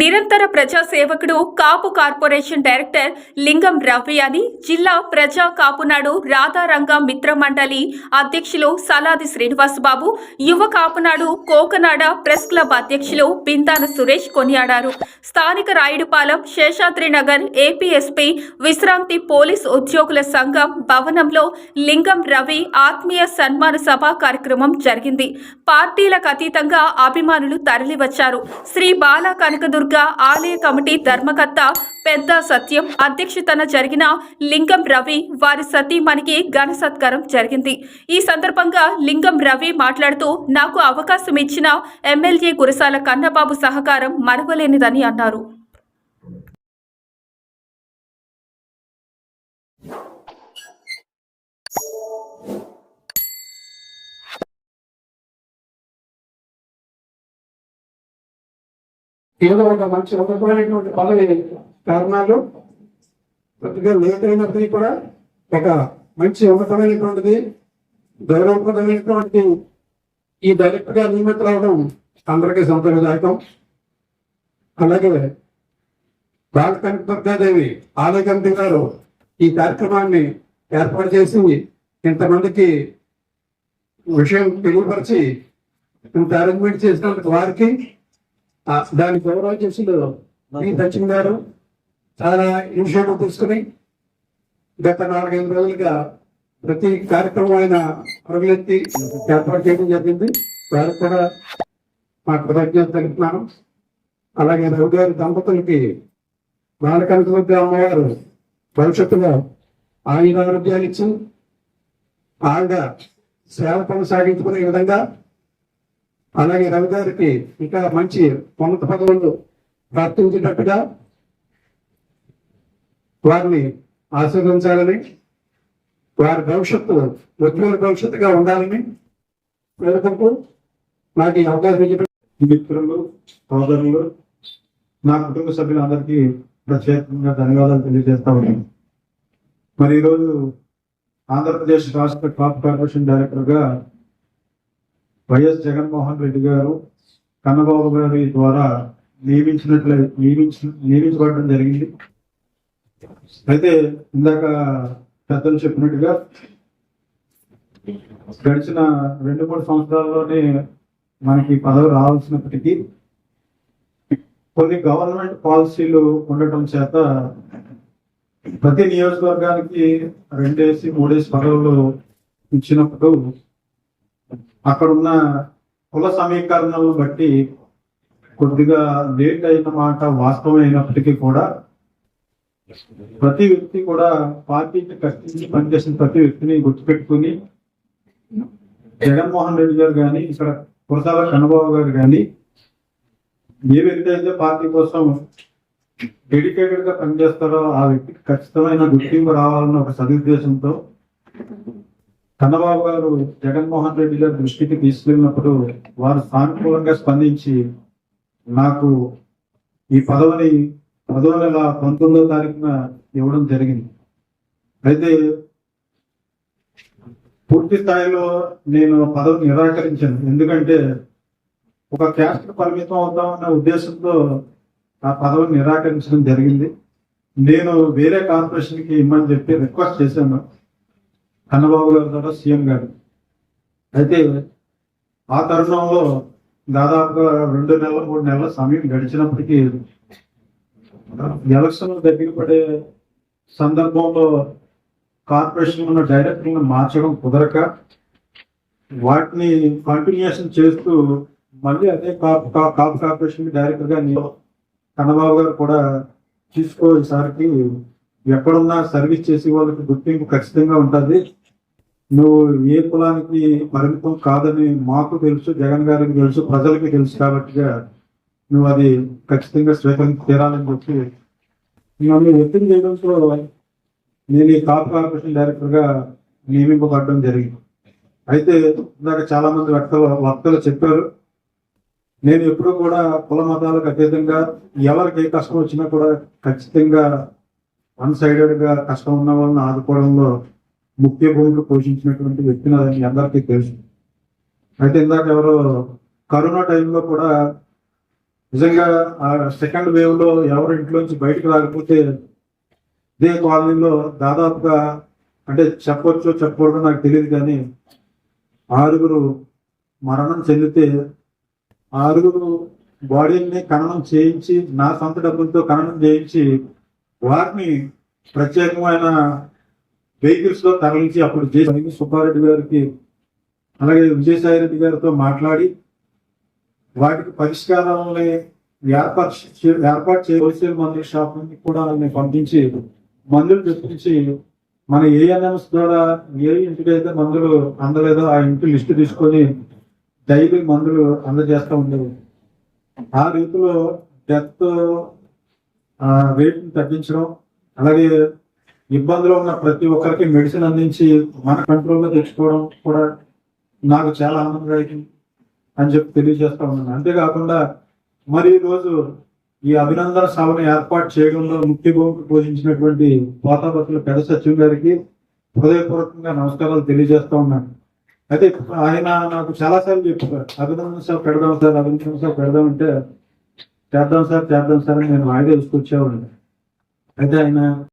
నిరంతర ప్రజా సేవకుడు కాపు కార్పొరేషన్ డైరెక్టర్ లింగం రవి అని జిల్లా ప్రజా కాపునాడు రాధారంగ మిత్ర మండలి అధ్యక్షులు సలాది శ్రీనివాసబాబు యువ కాపునాడు కోకనాడ ప్రెస్ క్లబ్ అధ్యక్షులు బిందాన సురేష్ కొనియాడారు. స్థానిక రాయుడుపాలెం శేషాద్రి నగర్ ఏపీఎస్పీ విశ్రాంతి పోలీస్ ఉద్యోగుల సంఘం భవనంలో లింగం రవి ఆత్మీయ సన్మాన సభ కార్యక్రమం జరిగింది. పార్టీలకు అతీతంగా అభిమానులు తరలివచ్చారు. శ్రీ బాల కనకదుర్గ ఆలయ కమిటీ ధర్మకర్త పెద్ద సత్యం అధ్యక్షతన జరిగిన లింగం రవి వారి సతీమణికి ఘన సత్కారం జరిగింది. ఈ సందర్భంగా లింగం రవి మాట్లాడుతూ నాకు అవకాశం ఇచ్చిన ఎమ్మెల్యే కురసాల కన్నబాబు సహకారం మరవలేనిదని అన్నారు. ఏదో ఒక మంచి ఉన్నతమైనటువంటి పదవి కారణాలు కొద్దిగా లేట్ అయినప్పటికీ కూడా ఒక మంచి ఉన్నతమైనటువంటిది గౌరవప్రదమైనటువంటి ఈ డైరెక్టర్గా రావడం అవడం అందరికీ సంతోషదాయకం. అలాగే భారత దుర్గాదేవి ఆలయ కమిటీ గారు ఈ కార్యక్రమాన్ని ఏర్పాటు చేసి ఇంతమందికి విషయం తెలియపరిచి ఇంత అరేంజ్మెంట్ చేసినందుకు వారికి దాని గౌరవాధ్యక్షులు ఈ దక్షిణ గారు చాలా ఇనిషియేటివ్ తీసుకుని గత నాలుగైదు రోజులుగా ప్రతి కార్యక్రమం ఆయన పరుగులెత్తి ఏర్పాటు చేయడం జరిగింది. వారికి కూడా మా కృతజ్ఞత తెలుపుతున్నాను. అలాగే రవి గారి దంపతులకి బాలకనకదుర్గ అమ్మవారు భవిష్యత్తులో ఆయన ఆరోగ్యాలు ఇచ్చి ఆవిడ సేవ కొనసాగించుకునే విధంగా అలాగే రవి గారికి ఇంకా మంచి ఉన్నత పదవులు ప్రార్థించేటట్టుగా వారిని ఆశీర్వదించాలని వారి భవిష్యత్తు ఉజ్వల భవిష్యత్తుగా ఉండాలని వేడుకుంటూ నాకు ఈ అవకాశం ఇచ్చిన మిత్రులు సోదరులు నా కుటుంబ సభ్యులందరికీ ప్రత్యేకంగా ధన్యవాదాలు తెలియజేస్తా ఉన్నాను. మరి ఈరోజు ఆంధ్రప్రదేశ్ రాష్ట్ర క్రాప్ కార్పొరేషన్ డైరెక్టర్గా వైఎస్ జగన్మోహన్ రెడ్డి గారు కన్నబాబు గారి ద్వారా నియమించినట్లే నియమించి నియమించబడడం జరిగింది. అయితే ఇందాక పెద్దలు చెప్పినట్టుగా గడిచిన రెండు మూడు సంవత్సరాల్లోనే మనకి పదవి రావాల్సినప్పటికీ కొన్ని గవర్నమెంట్ పాలసీలు ఉండటం చేత ప్రతి నియోజకవర్గానికి రెండేసి మూడేసి పదవులు ఇచ్చినప్పుడు అక్కడున్న కుల సమీకరణలను బట్టి కొద్దిగా లేట్ అయిన మాట వాస్తవం అయినప్పటికీ కూడా ప్రతి వ్యక్తి కూడా పార్టీకి కష్టించి పనిచేసిన ప్రతి వ్యక్తిని గుర్తుపెట్టుకుని జగన్మోహన్ రెడ్డి గారు కానీ ఇక్కడ కురసాల కన్నబాబు గారు కానీ ఏ వ్యక్తి అయితే పార్టీ కోసం డెడికేటెడ్గా పనిచేస్తారో ఆ వ్యక్తికి ఖచ్చితమైన గుర్తింపు రావాలన్న ఒక సదుద్దేశంతో కన్నబాబు గారు జగన్మోహన్ రెడ్డి గారి దృష్టికి తీసుకెళ్ళినప్పుడు వారు సానుకూలంగా స్పందించి నాకు ఈ పదవిని పదవ నెల పంతొమ్మిదో తారీఖున ఇవ్వడం జరిగింది. అయితే పూర్తి స్థాయిలో నేను పదవిని నిరాకరించాను. ఎందుకంటే ఒక క్యాస్ట్ పరిమితం అవుతామన్న ఉద్దేశంతో ఆ పదవిని నిరాకరించడం జరిగింది. నేను వేరే కార్పొరేషన్కి ఇమ్మని చెప్పి రిక్వెస్ట్ చేశాను. చంద్రబాబు గారి ద్వారా సీఎం గారు. అయితే ఆ తరుణంలో దాదాపుగా రెండు నెలల మూడు నెలల సమయం గడిచినప్పటికీ ఎలక్షన్ దగ్గర పడే సందర్భంలో కార్పొరేషన్ ఉన్న డైరెక్టర్లను మార్చడం కుదరక వాటిని కంటిన్యూషన్ చేస్తూ మళ్ళీ అదే కాప్ కా- కాప్ కార్పొరేషన్ డైరెక్టర్గా కన్నబాబు గారు కూడా తీసుకోసారికి ఎక్కడున్నా సర్వీస్ చేసే వాళ్ళకి గుర్తింపు ఖచ్చితంగా ఉంటుంది. నువ్వు ఏ కులానికి పరిమితం కాదని మాకు తెలుసు జగన్ గారికి తెలుసు ప్రజలకి తెలుసు కాబట్టిగా నువ్వు అది ఖచ్చితంగా స్వీకరించి తీరాలని చెప్పి నన్ను ఒత్తిడి చేయడంతో నేను ఈ కాప్ కార్పొరేషన్ డైరెక్టర్గా నియమింపబడడం జరిగింది. అయితే ఇందాక చాలా మంది వక్తలు వక్తలు చెప్పారు నేను ఎప్పుడూ కూడా కుల మతాలకు అతీతంగా ఎవరికి ఏ కష్టం వచ్చినా కూడా ఖచ్చితంగా వన్ కష్టం ఉన్న వాళ్ళని ఆదుకోవడంలో ముఖ్య భూమిక పోషించినటువంటి వ్యక్తిని అది అందరికీ తెలుసు. అయితే ఇందాక ఎవరో కరోనా టైంలో కూడా నిజంగా ఆ సెకండ్ వేవ్లో ఎవరి ఇంట్లోంచి బయటకు రాకపోతే ఇదే కాలనీలో దాదాపుగా అంటే చెప్పొచ్చో చెప్పకూడదో నాకు తెలియదు కానీ ఆరుగురు మరణం చెందితే ఆరుగురు బాడీని ఖననం చేయించి నా సొంత డబ్బులతో ఖననం చేయించి వారిని ప్రత్యేకమైన వెహికల్స్లో తరలించి అప్పుడు జేసీ సుబ్బారెడ్డి గారికి అలాగే విజయసాయి రెడ్డి గారితో మాట్లాడి వాటికి పరిష్కారాలని ఏర్పాటు ఏర్పాటు చేయ హోల్సేల్ మందుల షాప్ నుండి కూడా వాళ్ళని పంపించి మందులు తెప్పించి మన ఏఎన్ఎంస్ ద్వారా ఏ ఇంటికైతే మందులు అందలేదో ఆ ఇంటి లిస్టు తీసుకొని డైలీ మందులు అందజేస్తూ ఉండేవి ఆ రీతిలో డెత్ రేట్ని తగ్గించడం అలాగే ఇబ్బందులు ఉన్న ప్రతి ఒక్కరికి మెడిసిన్ అందించి మన కంట్రోల్లో తెచ్చుకోవడం కూడా నాకు చాలా ఆనందదాయకం అని చెప్పి తెలియజేస్తా ఉన్నాను. అంతేకాకుండా మరి ఈ రోజు ఈ అభినందన సభను ఏర్పాటు చేయడంలో ముఖ్య భూమికి పోషించినటువంటి పోతాపత్రుల పెద్ద సచివ్ గారికి హృదయపూర్వకంగా నమస్కారాలు తెలియజేస్తా ఉన్నాను. అయితే ఆయన నాకు చాలా సార్లు చెప్పారు అభినందన సభ పెడదాం సార్ అభినందన సభ పెడదాం అంటే చేద్దాం సార్ చేద్దాం సార్ అని నేను వాయిదా తీసుకొచ్చేవాడిని. అయితే ఆయన